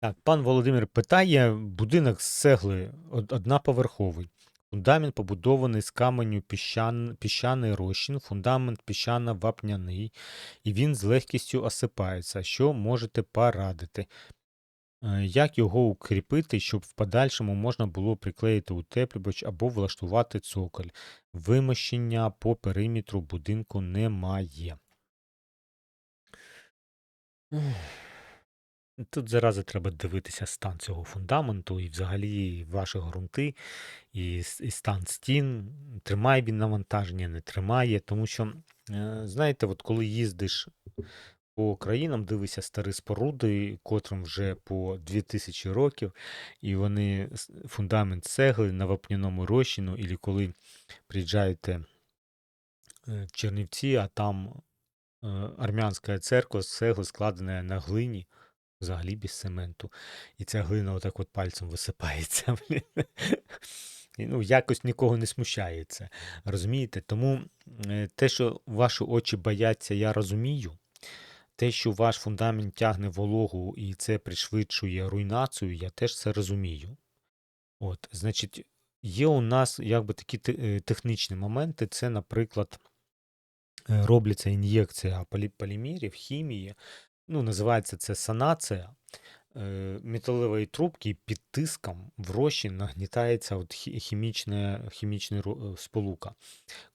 Так, пан Володимир питає: будинок з цегли од- однаповерховий. Фундамент побудований з каменю піщан, піщаний розчин, фундамент піщано-вапняний, і він з легкістю осипається. Що можете порадити? Е, Як його укріпити, щоб в подальшому можна було приклеїти утеплювач або влаштувати цоколь? Вимощення по периметру будинку немає. Тут зарази треба дивитися стан цього фундаменту і взагалі ваші ґрунти, і, і стан стін, тримає він навантаження, не тримає. Тому що, е, знаєте, от коли їздиш по країнам, дивишся старі споруди, котрим вже по 2000 років, і вони фундамент цегли на вапняному розчину, і коли приїжджаєте е, в Чернівці, а там е, армянська церква з цегли складена на глині, взагалі без цементу. І ця глина отак от пальцем висипається. І, ну, якось нікого не смущає це. Розумієте? Тому е, те, що ваші очі бояться, я розумію. Те, що ваш фундамент тягне вологу і це пришвидшує руйнацію, я теж це розумію. От, значить, є у нас якби такі е, технічні моменти. Це, наприклад, е, робляться ін'єкція полі- полімерів, хімії. Ну, називається це санація. Е, Металевої трубки під тиском в розчин нагнітається от хімічна, хімічна е, сполука,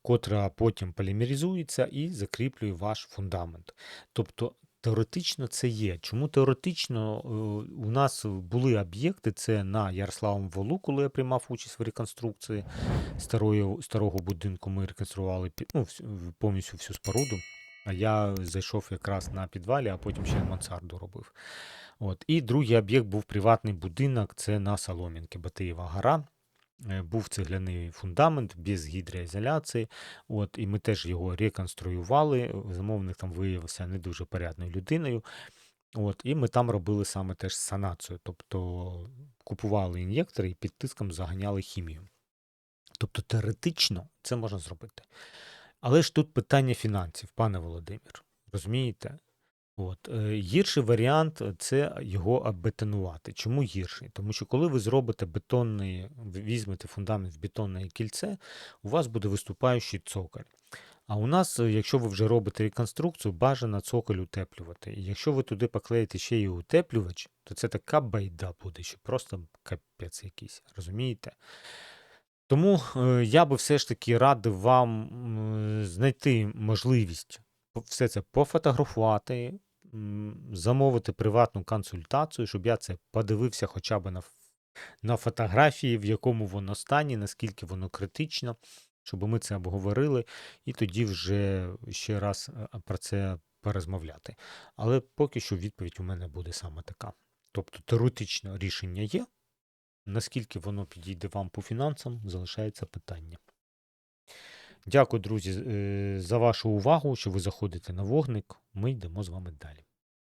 котра потім полімеризується і закріплює ваш фундамент. Тобто теоретично це є. Чому теоретично Е, у нас були об'єкти, це на Ярославому Волу, коли я приймав участь в реконструкції старої, старого будинку, ми реконструювали ну, повністю всю споруду. А я зайшов якраз на підвалі, а потім ще мансарду робив. От. І другий об'єкт був приватний будинок, це на Солом'янки, Батиєва гора. Е, Був цегляний фундамент без гідроізоляції. От, і ми теж його реконструювали. Замовник там виявився не дуже порядною людиною. От, і ми там робили саме теж санацію. Тобто купували ін'єктори і під тиском заганяли хімію. Тобто теоретично це можна зробити. Але ж тут питання фінансів, пане Володимир. Розумієте? От, е, гірший варіант е, це його обетонувати. Чому гірший? Тому що коли ви зробите бетонний, візьмете фундамент в бетонне кільце, у вас буде виступаючий цоколь. А у нас, е, якщо ви вже робите реконструкцію, бажано цоколь утеплювати. І якщо ви туди поклеїте ще й утеплювач, то це така байда буде, що просто капець якийсь. Розумієте? Тому е, я би все ж таки радив вам знайти можливість все це пофотографувати, замовити приватну консультацію, щоб я це подивився хоча б на, на фотографії, в якому воно стані, наскільки воно критично, щоб ми це обговорили, і тоді вже ще раз е, про це порозмовляти. Але поки що відповідь у мене буде саме така. Тобто теоретично рішення є. Наскільки воно підійде вам по фінансам, залишається питання. Дякую, друзі, е, за вашу увагу, що ви заходите на вогник. Ми йдемо з вами далі.